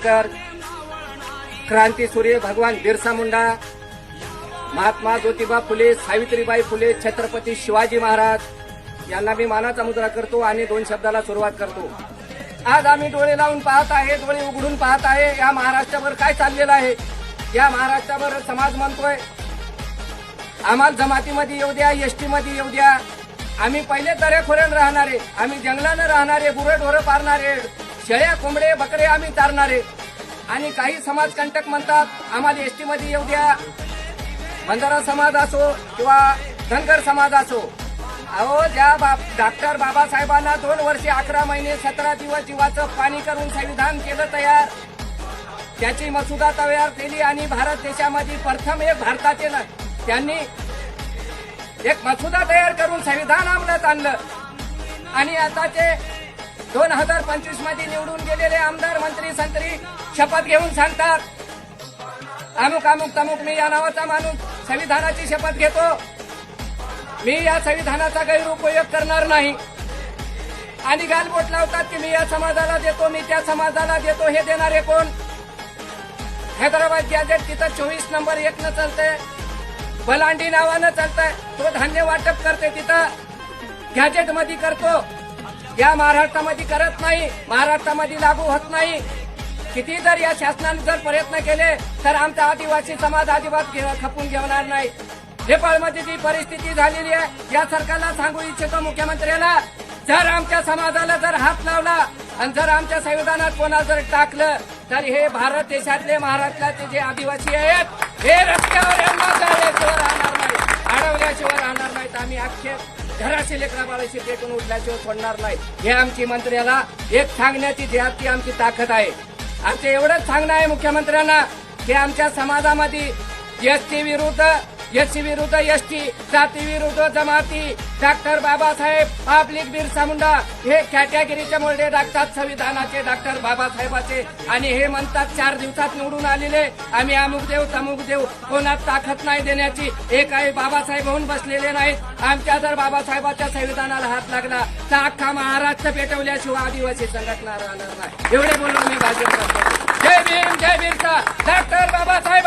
आंबेडकर क्रांती सूर्य भगवान बिरसा मुंडा महात्मा ज्योतिबा फुले सावित्रीबाई फुले छत्रपती शिवाजी महाराज यांना मी मानाचा मुद्रा करतो आणि दोन शब्दाला सुरुवात करतो. आज आम्ही डोळे लावून पाहत आहे डोळे उघडून पाहत आहे या महाराष्ट्रावर काय चाललेलं आहे? या महाराष्ट्रावर समाज म्हणतोय आम्हाला जमातीमध्ये येऊ द्या एसटीमध्ये येऊ द्या. आम्ही पहिले दरेखोऱ्यानं राहणारे आम्ही जंगलानं राहणारे गुरंढोरं पारणारे. शेळ्या कोंबडे बकरे आम्ही चारणारे. आणि काही समाजकंटक म्हणतात आम्हाला एसटी मध्ये येऊ द्या. बंजारा समाज असो किंवा धनगर समाज असो. अहो ज्या बाप डॉक्टर बाबासाहेबांना दोन वर्षे अकरा महिने सतरा दिवस जीवाचं पाणी करून संविधान केलं तयार. त्याची मसुदा तयार केली आणि भारत देशामध्ये प्रथम एक भारताचे न- त्यांनी एक मसुदा तयार करून संविधान अंमलात आणलं. आणि आताचे दोन हजार पंचवीसमध्ये निवडून गेलेले आमदार मंत्री संत्री शपथ घेऊन सांगतात. अमुक अमुक तमुक मी या नावाचा माणूस संविधानाची शपथ घेतो. मी या संविधानाचा गैरउपयोग करणार नाही. आणि गालबोट लावतात की मी या समाजाला देतो मी त्या समाजाला देतो हे देणारे कोण? हैदराबाद गॅजेट तिथं चोवीस नंबर एक न चालतंय. बलांडी नावानं चालतंय. तो धान्य वाटप करते तिथं. गॅजेटमध्ये करतो. या महाराष्ट्रामध्ये करत नाही महाराष्ट्रामध्ये लागू होत नाही. किती जर या शासनाने जर प्रयत्न केले तर आमचा आदिवासी समाज अजिबात खपून घेणार नाही. नेपाळमध्ये जी परिस्थिती झालेली आहे या सरकारला सांगू इच्छितो मुख्यमंत्र्याला जर आमच्या समाजाला जर हात लावला आणि जर आमच्या संविधानात कोणा जर टाकलं तर हे भारत देशातले महाराष्ट्रातले जे आदिवासी आहेत हे रस्त्यावर यांना राहणार नाही अडवल्याशिवाय राहणार नाहीत. आम्ही आक्षेप घराचे लेकरा बाळाशी पेटून उठल्याशिवाय सोडणार नाही. हे आमची मंत्र्याला एक सांगण्याची जी ती आमची ताकद आहे. आमचं एवढंच सांगणं आहे मुख्यमंत्र्यांना की आमच्या समाजामध्ये एसटी विरुद्ध एससी विरुद्ध एसटी जाती विरुद्ध जमाती. डॉक्टर बाबासाहेब पब्लिक बिरसा मुंडा हे कॅटेगरीचे मोर्डे टाकतात संविधानाचे डॉक्टर बाबासाहेबाचे आणि हे म्हणतात चार दिवसात निवडून आलेले. आम्ही अमुक देव तमुक देव कोणात ताकद नाही देण्याची हे काही बाबासाहेब होऊन बसलेले नाहीत. आमच्या जर बाबासाहेबाच्या संविधानाला हात लागला तर अख्खा महाराष्ट्र पेटवल्याशिवाय आदिवासी संघटना राहणार नाही. एवढे बोललो मी भाजप जय भीम जय बिरसा. बाबासाहेब